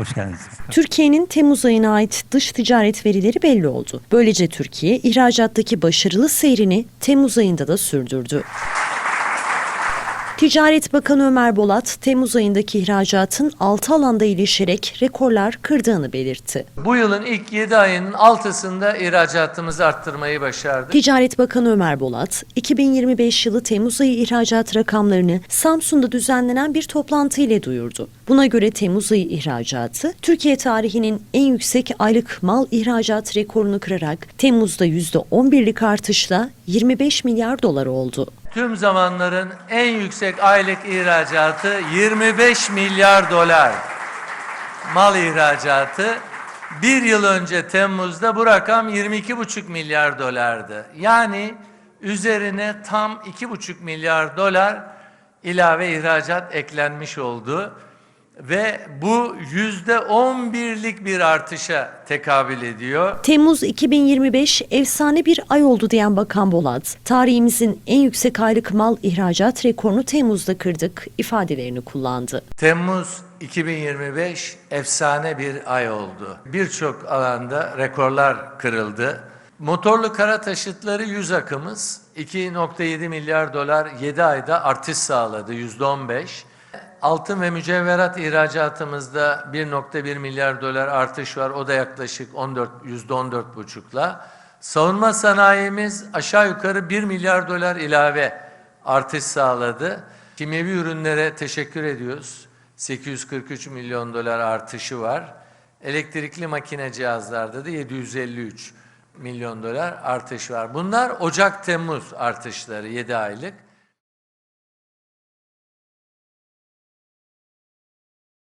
Hoş geldiniz. Türkiye'nin Temmuz ayına ait dış ticaret verileri belli oldu. Böylece Türkiye ihracattaki başarılı seyrini Temmuz ayında da sürdürdü. Ticaret Bakanı Ömer Bolat, Temmuz ayındaki ihracatın 6 alanda iyileşerek rekorlar kırdığını belirtti. Bu yılın ilk 7 ayının altısında ihracatımızı arttırmayı başardık. Ticaret Bakanı Ömer Bolat, 2025 yılı Temmuz ayı ihracat rakamlarını Samsun'da düzenlenen bir toplantı ile duyurdu. Buna göre Temmuz ayı ihracatı, Türkiye tarihinin en yüksek aylık mal ihracat rekorunu kırarak Temmuz'da %11'lik artışla 25 milyar dolar oldu. Tüm zamanların en yüksek aylık ihracatı 25 milyar dolar. Mal ihracatı bir yıl önce Temmuz'da bu rakam 22,5 milyar dolardı. Yani üzerine tam 2,5 milyar dolar ilave ihracat eklenmiş oldu. Ve bu yüzde 11'lik bir artışa tekabül ediyor. Temmuz 2025 efsane bir ay oldu diyen Bakan Bolat, tarihimizin en yüksek aylık mal ihracat rekorunu Temmuz'da kırdık ifadelerini kullandı. Temmuz 2025 efsane bir ay oldu. Birçok alanda rekorlar kırıldı. Motorlu kara taşıtları 100 akımız 2.7 milyar dolar 7 ayda artış sağladı %15. Altın ve mücevherat ihracatımızda 1.1 milyar dolar artış var. O da yaklaşık 14 %14,5'la. Savunma sanayimiz aşağı yukarı 1 milyar dolar ilave artış sağladı. Kimyevi ürünlere teşekkür ediyoruz. 843 milyon dolar artışı var. Elektrikli makine cihazlarda da 753 milyon dolar artış var. Bunlar Ocak-Temmuz artışları 7 aylık.